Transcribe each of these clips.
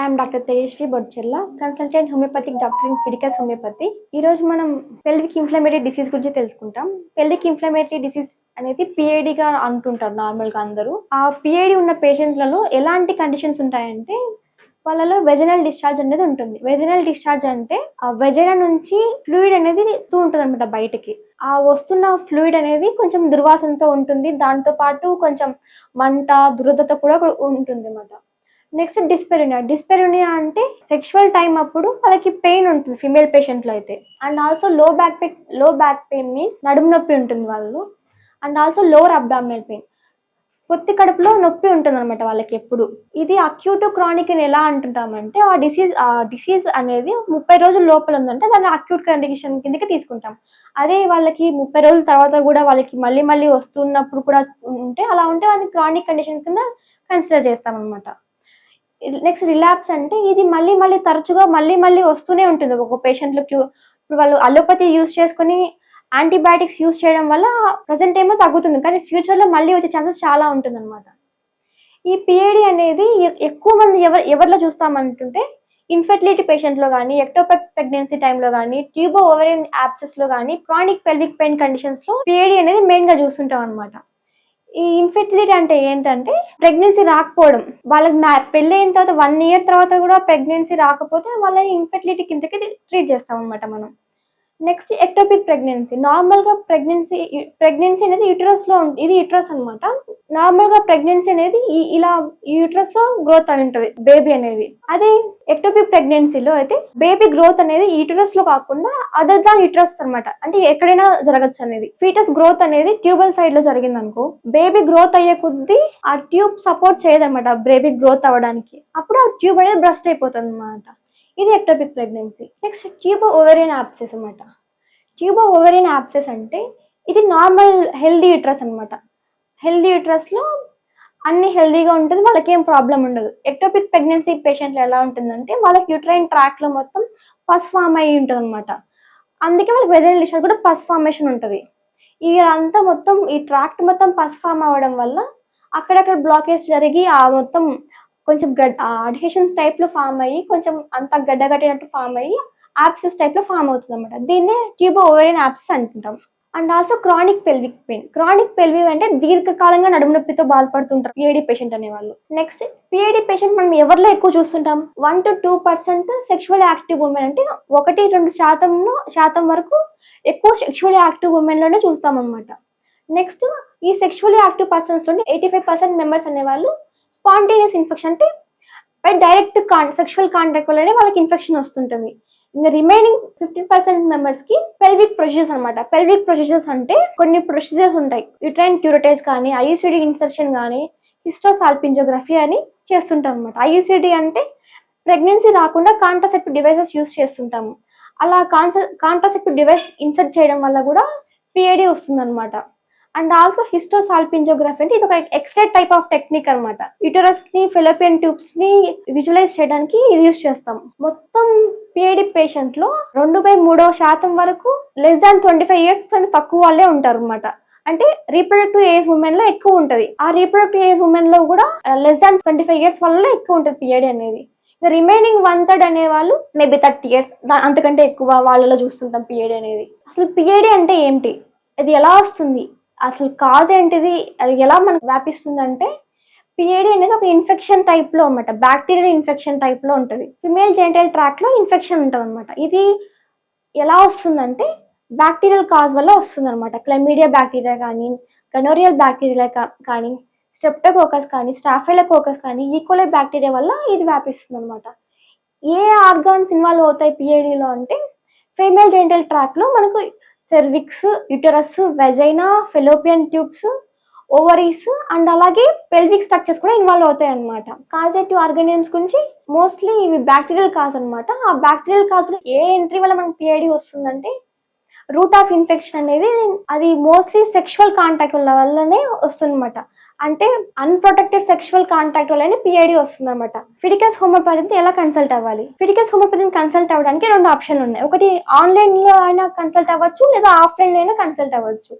I'm doctor Tejaswi Bodchella consultant homeopathic doctor in Fiticus homeopathy ఈ రోజు మనం pelvic inflammatory disease గురించి తెలుసుకుంటాం. పెల్విక్ ఇన్ఫ్లమేటరీ డిసీజ్ అనేది PID గా అంటుంటారు నార్మల్గా అందరూ. ఆ పిఐడి ఉన్న పేషెంట్లలో ఎలాంటి కండిషన్స్ ఉంటాయంటే వాళ్ళలో వెజనల్ డిశ్చార్జ్ అనేది ఉంటుంది. వెజనల్ డిశ్చార్జ్ అంటే ఆ వెజన నుంచి ఫ్లూయిడ్ అనేది తూ ఉంటుంది అనమాట బయటకి. ఆ వస్తున్న ఫ్లూయిడ్ అనేది కొంచెం దుర్వాసనతో ఉంటుంది. దాంతో పాటు కొంచెం మంట దురదత కూడా ఉంటుంది అనమాట నెక్స్ట్ డిస్పెరినియా. డిస్పెరినియా అంటే సెక్షువల్ టైం అప్పుడు వాళ్ళకి పెయిన్ ఉంటుంది ఫిమేల్ పేషెంట్లో అయితే. అండ్ ఆల్సో లో బ్యాక్ పెయిన్లో బ్యాక్ పెయిన్ మీన్స్ నడుము నొప్పి ఉంటుంది వాళ్ళు. And also lower abdominal pain పొత్తి కడుపులో నొప్పి ఉంటుంది అనమాట వాళ్ళకి ఎప్పుడు. ఇది అక్యూట్ క్రానిక్ అని ఎలా అంటుంటామంటే ఆ డిసీజ్ ఆ డిసీజ్ అనేది ముప్పై రోజుల లోపల ఉందంటే దాన్ని అక్యూట్ కండిషన్ కిందకి తీసుకుంటాం. అదే వాళ్ళకి ముప్పై రోజుల తర్వాత కూడా వాళ్ళకి మళ్ళీ మళ్ళీ వస్తున్నప్పుడు కూడా ఉంటే అలా ఉంటే వాళ్ళకి క్రానిక్ కండిషన్ కింద కన్సిడర్ చేస్తాం అనమాట నెక్స్ట్ రిలాప్స్ అంటే ఇది మళ్ళీ మళ్ళీ తరచుగా మళ్ళీ మళ్ళీ వస్తూనే ఉంటుంది. ఒక పేషెంట్లకి ఇప్పుడు వాళ్ళు అలోపతి యూస్ చేసుకొని యాంటీబయాటిక్స్ యూస్ చేయడం వల్ల ప్రజెంట్ ఏమో తగ్గుతుంది. కానీ ఫ్యూచర్లో మళ్ళీ వచ్చే ఛాన్సెస్ చాలా ఉంటుంది అనమాట ఈ పిఏడి అనేది ఎక్కువ మంది ఎవరు ఎవరిలో చూస్తామంటుంటే ఇన్ఫెర్టిలిటీ పేషెంట్లో కానీ ఎక్టోపెక్ ప్రెగ్నెన్సీ టైంలో కానీ ట్యూబో ఓవరియన్ యాప్సెస్లో కానీ క్రానిక్ పెల్విక్ పెయిన్ కండిషన్స్లో పిఏడి అనేది మెయిన్గా చూస్తుంటాం అనమాట ఈ ఇన్ఫెర్టిలిటీ అంటే ఏంటంటే ప్రెగ్నెన్సీ రాకపోవడం. వాళ్ళకి నా పెళ్ళి అయిన తర్వాత వన్ ఇయర్ తర్వాత కూడా ప్రెగ్నెన్సీ రాకపోతే వాళ్ళని ఇన్ఫెర్టిలిటీ కిందకి ట్రీట్ చేస్తాం అనమాట మనం. నెక్స్ట్ ఎక్టోపిక్ ప్రెగ్నెన్సీ నార్మల్గా ప్రెగ్నెన్సీ ప్రెగ్నెన్సీ అనేది యూటరస్ ఇది యూటరస్ అనమాట నార్మల్గా ప్రెగ్నెన్సీ అనేది ఇలా యూటరస్లో గ్రోత్ అయి ఉంటుంది బేబీ అనేది. అదే ఎక్టోపిక్ ప్రెగ్నెన్సీలో అయితే బేబీ గ్రోత్ అనేది యూటరస్లో కాకుండా అదర్ దాన్ యూటరస్ అన్నమాట. అంటే ఎక్కడైనా జరగచ్చు అనేది. ఫీటస్ గ్రోత్ అనేది ట్యూబల్ సైడ్లో జరిగింది అనుకో బేబీ గ్రోత్ అయ్యే కొద్దీ ఆ ట్యూబ్ సపోర్ట్ చేయదన్నమాట బేబీ గ్రోత్ అవ్వడానికి. అప్పుడు ఆ ట్యూబ్ అనేది బ్రస్ట్ అయిపోతుంది అనమాట ఇది ectopic pregnancy next tubo ovarian abscess అనమాట ట్యూబో ఓవరియన్ యాప్సెస్ అంటే ఇది నార్మల్ హెల్దీ యూట్రస్ అనమాట హెల్దీ యూట్రస్లో అన్ని హెల్దీగా ఉంటుంది వాళ్ళకి ఏం ప్రాబ్లం ఉండదు. ఎక్టోపిక్ ప్రెగ్నెన్సీ పేషెంట్లు ఎలా ఉంటుందంటే వాళ్ళకి యూట్రైన్ ట్రాక్లో మొత్తం పస్ ఫామ్ అయ్యి ఉంటుంది అనమాట అందుకే వాళ్ళకి ప్రెజెంట్ డిశ్చార్జ్ కూడా పస్ ఫార్మేషన్ ఉంటుంది. ఇదంతా మొత్తం ఈ ట్రాక్ట్ మొత్తం పస్ ఫామ్ అవ్వడం వల్ల అక్కడక్కడ బ్లాకేజ్ జరిగి ఆ మొత్తం కొంచెం గడ్ అడ్హెషన్స్ టైప్లో ఫామ్ అయ్యి కొంచెం అంత గడ్డ కట్టినట్టు ఫామ్ అయ్యి యాప్సెస్ టైప్లో ఫామ్ అవుతుంది అనమాట దీన్నే ట్యూబో ఓవరియన్ యాప్సెస్ అంటుంటాం and also chronic pelvic pain chronic pelvic అంటే దీర్ఘకాలంగా నడుము నొప్పితో బాధపడుతుంటారు పిఐడి పేషెంట్ అనేవాళ్ళు. నెక్స్ట్ పిఐడి పేషెంట్ మనం ఎవరిలో ఎక్కువ చూస్తుంటాం? One to two percent sexual active women అంటే ఒకటి రెండు శాతం శాతం వరకు ఎక్కువ సెక్షువల్ యాక్టివ్ ఉమెన్లోనే చూస్తాం అనమాట నెక్స్ట్ ఈ sexual active persons eighty five percent members అనేవాళ్ళు స్పాంటేనియస్ ఇన్ఫెక్షన్ అంటే డైరెక్ట్ కాన్ సెక్షువల్ కాంటాక్ట్ వల్లనే వాళ్ళకి ఇన్ఫెక్షన్ వస్తుంటుంది. ఇంకా రిమైనింగ్ ఫిఫ్టీన్ పర్సెంట్ మెంబర్స్కి పెల్విక్ ప్రొసీజర్స్ అనమాట పెల్విక్ ప్రొసీజర్స్ అంటే కొన్ని ప్రొసీజర్స్ ఉంటాయి. యుట్రైన్ క్యూరటేజ్ కానీ ఐయుసిడి ఇన్సర్షన్ కానీ హిస్టోసాల్పింజోగ్రఫీ అని చేస్తుంటాం అనమాట ఐయుసిడి అంటే ప్రెగ్నెన్సీ రాకుండా కాంట్రాసెప్టివ్ డివైసెస్ యూస్ చేస్తుంటాము. అలా కాంట్రాసెప్టివ్ డివైస్ ఇన్సర్ట్ చేయడం వల్ల కూడా పిఐడి వస్తుంది అనమాట అండ్ ఆల్సో హిస్టోసాల్పింజోగ్రఫీ అంటే ఇది ఒక ఎక్స్ట్రా టైప్ ఆఫ్ టెక్నిక్ అనమాట యూటరస్ని ఫిలోపియన్ ట్యూబ్స్ని విజువలైజ్ చేయడానికి ఇది యూస్ చేస్తాం. మొత్తం పిఐడి పేషెంట్లో రెండు బై మూడో శాతం వరకు less than twenty five years కంటే తక్కువ వాళ్ళే ఉంటారు అనమాట అంటే రీప్రొడక్టివ్ ఏజ్ ఉమెన్లో ఎక్కువ ఉంటది. ఆ రీప్రొడక్టివ్ ఏజ్ ఉమెన్లో కూడా less than twenty five years వల్ల ఎక్కువ ఉంటుంది పిఐడి అనేది. రిమైనింగ్ వన్ థర్డ్ అనే వాళ్ళు మేబీ థర్టీ ఇయర్స్ అంతకంటే ఎక్కువ వాళ్ళలో చూస్తుంటాం పిఐడి అనేది. అసలు పిఐడి అంటే ఏంటి? అది ఎలా వస్తుంది? అసలు కాజ్ ఏంటిది అది ఎలా మనకు వ్యాపిస్తుంది అంటే అనేది ఒక ఇన్ఫెక్షన్ టైప్లో అనమాట బ్యాక్టీరియల్ ఇన్ఫెక్షన్ టైప్లో ఉంటుంది. ఫిమేల్ జెంటల్ ట్రాక్లో ఇన్ఫెక్షన్ ఉంటుంది అనమాట ఇది ఎలా వస్తుందంటే బ్యాక్టీరియల్ కాజ్ వల్ల వస్తుంది అనమాట క్లమీడియా బ్యాక్టీరియా కానీ గనోరియల్ బ్యాక్టీరియా కానీ స్టెప్టోకోకస్ కానీ స్టాఫైలోకోకస్ కానీ e. ఈకోలే బ్యాక్టీరియా వల్ల ఇది వ్యాపిస్తుంది అనమాట ఏ ఆర్గాన్స్ ఇన్వాల్వ్ అవుతాయి పిఏడిలో అంటే ఫీమేల్ జెంటల్ ట్రాక్లో మనకు cervix uterus vagina fallopian tubes ovaries and అలాగే పెల్విక్ స్ట్రక్చర్స్ కూడా ఇన్వాల్వ్ అవుతాయి అనమాట కాజేటివ్ ఆర్గానిజమ్స్ గురించి మోస్ట్లీ ఇవి బ్యాక్టీరియల్ కాజ్ అనమాట ఆ బ్యాక్టీరియల్ కాజ్లో ఏ ఎంట్రీ వల్ల మనకి పిఐడి వస్తుందంటే రూట్ ఆఫ్ ఇన్ఫెక్షన్ అనేది అది మోస్ట్లీ సెక్షువల్ కాంటాక్ట్ వల్లనే వస్తుందన్నమాట. అంటే అన్ప్రొటెక్టెడ్ సెక్షువల్ కాంటాక్ట్ వల్లనే పిఐడి వస్తుంది అనమాట ఫిడికస్ హోమియోపతిని ఎలా కన్సల్ట్ అవ్వాలి? ఫిడికస్ హోమియోపతిని కన్సల్ట్ అవ్వడానికి రెండు ఆప్షన్లు ఉన్నాయి. ఒకటి ఆన్లైన్లో అయినా కన్సల్ట్ అవ్వచ్చు లేదా ఆఫ్లైన్లో అయినా కన్సల్ట్ అవ్వచ్చు.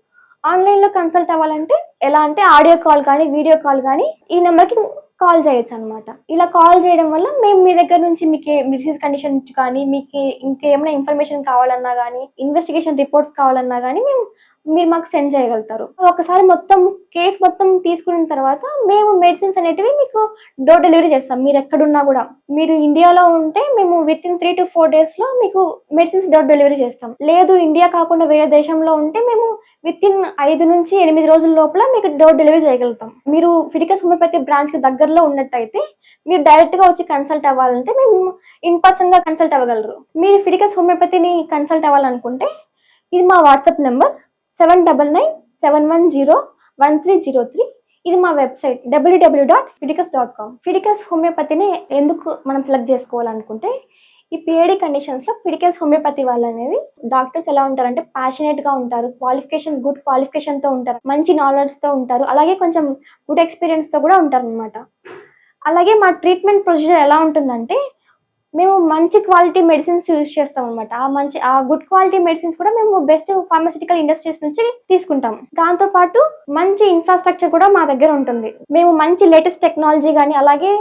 ఆన్లైన్లో కన్సల్ట్ అవ్వాలంటే ఎలా అంటే ఆడియో కాల్ కానీ వీడియో కాల్ కానీ ఈ నెంబర్కి కాల్ చేయొచ్చు అనమాట ఇలా కాల్ చేయడం వల్ల మేము మీ దగ్గర నుంచి మీకు డిసీజ్ కండిషన్ కానీ మీకు ఇంకేమైనా ఇన్ఫర్మేషన్ కావాలన్నా కానీ ఇన్వెస్టిగేషన్ రిపోర్ట్స్ కావాలన్నా కానీ మేము మీరు మాకు సెండ్ చేయగలుగుతారు. ఒకసారి మొత్తం కేస్ మొత్తం తీసుకున్న తర్వాత మేము మెడిసిన్స్ అనేటివి మీకు డోర్ డెలివరీ చేస్తాం. మీరు ఎక్కడున్నా కూడా. మీరు ఇండియాలో ఉంటే మేము within three to four డేస్లో మీకు మెడిసిన్స్ డోర్ డెలివరీ చేస్తాం. లేదు ఇండియా కాకుండా వేరే దేశంలో ఉంటే మేము విత్ ఇన్ ఐదు నుంచి ఎనిమిది రోజుల లోపల మీకు డోర్ డెలివరీ చేయగలుగుతాం. మీరు ఫిడికస్ హోమియోపతి బ్రాంచ్కి దగ్గరలో ఉన్నట్టయితే మీరు డైరెక్ట్గా వచ్చి కన్సల్ట్ అవ్వాలంటే మేము ఇన్ పర్సన్గా కన్సల్ట్ అవ్వగలరు. మీరు ఫిడికస్ హోమియోపతిని కన్సల్ట్ అవ్వాలనుకుంటే ఇది మా WhatsApp number seven double nine seven one zero one three zero three ఇది మా website WWW dot Fiticus dot com Fiticus హోమియోపతిని ఎందుకు మనం సెలెక్ట్ చేసుకోవాలనుకుంటే ఈ పిఏడి కండిషన్స్లో ఫిడికస్ హోమియోపతి వాళ్ళు అనేది డాక్టర్స్ ఎలా ఉంటారంటే ప్యాషనేట్గా ఉంటారు క్వాలిఫికేషన్ గుడ్ క్వాలిఫికేషన్తో ఉంటారు మంచి నాలెడ్జ్తో ఉంటారు అలాగే కొంచెం గుడ్ ఎక్స్పీరియన్స్తో కూడా ఉంటారు అనమాట అలాగే మా ట్రీట్మెంట్ ప్రొసీజర్ ఎలా ఉంటుందంటే మేము మంచి క్వాలిటీ మెడిసిన్స్ యూజ్ చేస్తాం అనమాట ఆ మంచి ఆ గుడ్ క్వాలిటీ మెడిసిన్స్ కూడా మేము బెస్ట్ ఫార్మసిటికల్ ఇండస్ట్రీస్ నుంచి తీసుకుంటాం దాంతో పాటు మంచి ఇన్ఫ్రాస్ట్రక్చర్ కూడా మా దగ్గర ఉంటుంది. మేము మంచి లేటెస్ట్ టెక్నాలజీ కానీ అలాగే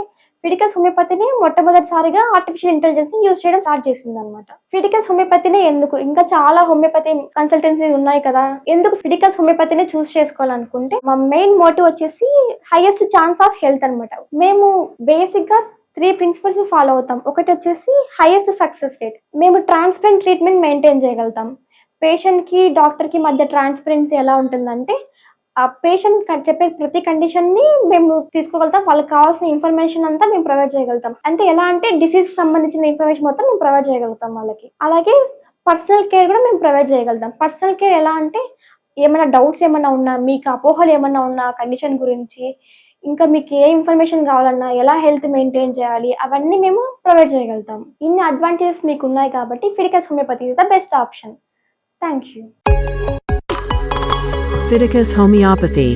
ఫిడికస్ హోమియోపతిని మొట్టమొదటిసారిగా ఆర్టిఫిషియల్ ఇంటెలిజెన్స్ యూజ్ చేయడం స్టార్ట్ చేసింది అనమాట ఫిడికస్ హోమియోపతిని ఎందుకు? ఇంకా చాలా హోమియోపతి కన్సల్టెన్సీ ఉన్నాయి కదా. ఎందుకు ఫిడికస్ హోమియోపతిని చూస్ చేసుకోవాలనుకుంటే మా మెయిన్ మోటివ్ వచ్చేసి హైయెస్ట్ ఛాన్స్ ఆఫ్ హెల్త్ అనమాట మేము బేసిక్గా త్రీ ప్రిన్సిపల్స్ ఫాలో అవుతాం. ఒకటి వచ్చేసి హైయెస్ట్ సక్సెస్ రేట్ మేము ట్రాన్స్పరెంట్ ట్రీట్మెంట్ మెయింటైన్ చేయగలుగుతాం. పేషెంట్కి డాక్టర్కి మధ్య ట్రాన్స్పరెన్సీ ఎలా ఉంటుందంటే ఆ పేషెంట్ చెప్పే ప్రతి కండిషన్ని మేము తీసుకోగలుగుతాం. వాళ్ళకి కావాల్సిన ఇన్ఫర్మేషన్ అంతా మేము ప్రొవైడ్ చేయగలుగుతాం. అంటే ఎలా అంటే డిసీజ్ సంబంధించిన ఇన్ఫర్మేషన్ మొత్తం మేము ప్రొవైడ్ చేయగలుగుతాం వాళ్ళకి. అలాగే పర్సనల్ కేర్ కూడా మేము ప్రొవైడ్ చేయగలుగుతాం. పర్సనల్ కేర్ ఎలా అంటే ఏమైనా డౌట్స్ ఏమైనా ఉన్నా మీకు అపోహలు ఏమైనా ఉన్నా కండిషన్ గురించి ఇంకా మీకు ఏ ఇన్ఫర్మేషన్ కావాలన్నా ఎలా హెల్త్ మెయింటైన్ చేయాలి అవన్నీ మేము ప్రొవైడ్ చేయగలుగుతాం. ఇన్ని అడ్వాంటేజెస్ మీకు ఉన్నాయి కాబట్టి Fiticus homeopathy is the best option thank you Fiticus Homeopathy